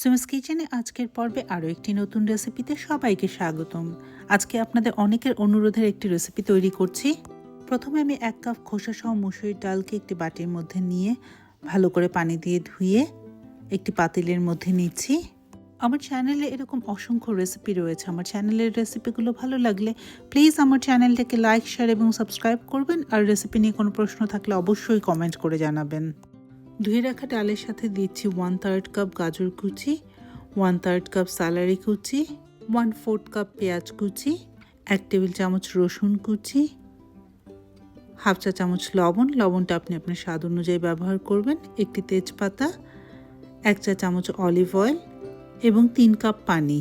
সুমিস কিচেনে আজকের পর্বে আরও একটি নতুন রেসিপিতে সবাইকে স্বাগতম। আজকে আপনাদের অনেকের অনুরোধের একটি রেসিপি তৈরি করছি। প্রথমে আমি এক কাপ খোসা সহ মুসুরির ডালকে একটি বাটির মধ্যে নিয়ে ভালো করে পানি দিয়ে ধুয়ে একটি পাতিলের মধ্যে নিচ্ছি। আমার চ্যানেলে এরকম অসংখ্য রেসিপি রয়েছে। আমার চ্যানেলের রেসিপিগুলো ভালো লাগলে প্লিজ আমার চ্যানেলটাকে লাইক, শেয়ার এবং সাবস্ক্রাইব করবেন। আর রেসিপি নিয়ে কোনো প্রশ্ন থাকলে অবশ্যই কমেন্ট করে জানাবেন। ধুয়ে রাখা ডালের সাথে দিচ্ছি ওয়ান থার্ড কাপ গাজর কুচি ওয়ান থার্ড কাপ স্যালারি কুচি ওয়ান ফোর্থ কাপ পেঁয়াজ কুচি, এক টেবিল চামচ রসুন কুচি হাফ চা চামচ লবণ। লবণটা আপনি আপনার স্বাদ অনুযায়ী ব্যবহার করবেন। একটি তেজপাতা, এক চা চামচ অলিভ অয়েল এবং তিন কাপ পানি।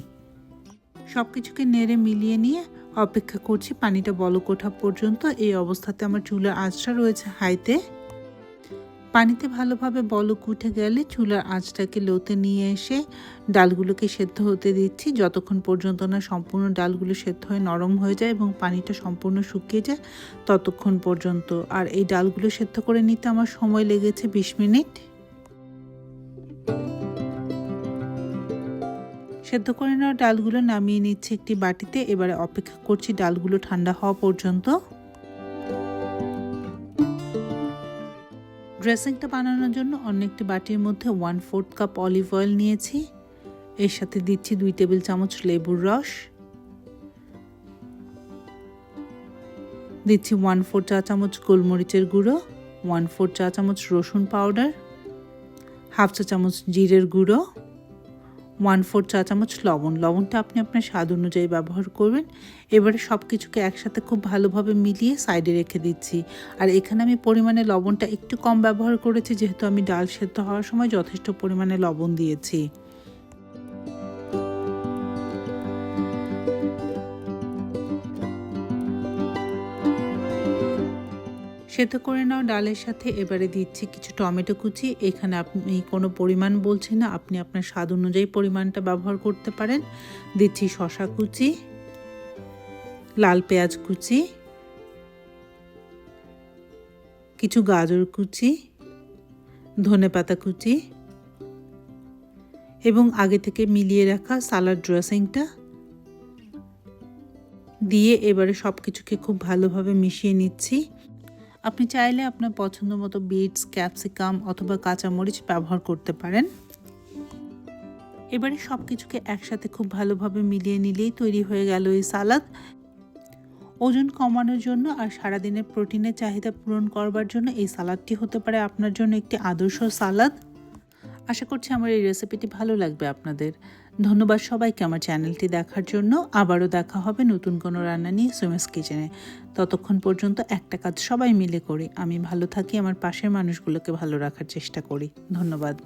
সব কিছুকে নেড়ে মিলিয়ে নিয়ে অপেক্ষা করছি। পানিটা বলক ওঠা পর্যন্ত। এই অবস্থাতে আমার চুলের আঁচটা রয়েছে হাইতে পানিতে ভালোভাবে বলক উঠে গেলে চুলার আঁচটাকে লোতে নিয়ে এসে ডালগুলোকে সেদ্ধ হতে দিচ্ছি। যতক্ষণ পর্যন্ত না সম্পূর্ণ ডালগুলো সেদ্ধ হয়ে নরম হয়ে যায় এবং পানিটা সম্পূর্ণ শুকিয়ে যায়, ততক্ষণ পর্যন্ত। আর এই ডালগুলো সেদ্ধ করে নিতে আমার সময় লেগেছে বিশ মিনিট। সেদ্ধ করে নেওয়া ডালগুলো নামিয়ে নিচ্ছে একটি বাটিতে। এবারে অপেক্ষা করছি ডালগুলো ঠান্ডা হওয়া পর্যন্ত। ড্রেসিংটা বানানোর জন্য অন্য একটি বাটির মধ্যে one fourth cup olive oil নিয়েছি। এর সাথে দিচ্ছি দুই টেবিল চামচ লেবুর রস। দিচ্ছি ওয়ান ফোর চা চামচ গোলমরিচের গুঁড়ো ওয়ান ফোর চা চামচ রসুন পাউডার হাফ চা চামচ জিরের গুঁড়ো। ওয়ান ফোর চা চামচ লবণ। লবণটা আপনি আপনার স্বাদ অনুযায়ী ব্যবহার করবেন। এবারে সব কিছুকে একসাথে খুব ভালোভাবে মিলিয়ে সাইডে রেখে দিচ্ছি। আর এখানে আমি পরিমাণে লবণটা একটু কম ব্যবহার করেছি, যেহেতু আমি ডাল সেদ্ধ হওয়ার সময় যথেষ্ট পরিমাণে লবণ দিয়েছি। সেদ্ধ করে নাও ডালের সাথে। এবারে দিচ্ছি কিছু টমেটো কুচি। এখানে আপনি কোনো পরিমাণ বলছি না, আপনি আপনার স্বাদ অনুযায়ী পরিমাণটা ব্যবহার করতে পারেন। দিচ্ছি শশা কুচি, লাল পেঁয়াজ কুচি, কিছু গাজর কুচি, ধনে পাতা কুচি, এবং আগে থেকে মিলিয়ে রাখা সালাড ড্রেসিংটা দিয়ে এবারে সব কিছুকে খুব ভালোভাবে মিশিয়ে নিচ্ছি। আপনি চাইলে আপনার পছন্দ মতো বিটস, ক্যাপসিকাম অথবা কাঁচামরিচ ব্যবহার করতে পারেন। এবারে সব কিছুকে একসাথে খুব ভালোভাবে মিলিয়ে নিলেই তৈরি হয়ে গেল এই সালাদ। ওজন কমানোর জন্য আর সারাদিনের প্রোটিনের চাহিদা পূরণ করবার জন্য এই সালাদটি হতে পারে আপনার জন্য একটি আদর্শ সালাদ। আশা করছি আমার এই রেসিপিটি ভালো লাগবে আপনাদের। ধন্যবাদ সবাইকে আমার চ্যানেলটি দেখার জন্য। আবারও দেখা হবে নতুন কোনো রান্না নিয়ে সুমেস কিচেনে। ততক্ষণ পর্যন্ত একটা কাজ সবাই মিলে করি। আমি ভালো থাকি, আমার পাশের মানুষগুলোকে ভালো রাখার চেষ্টা করি। ধন্যবাদ।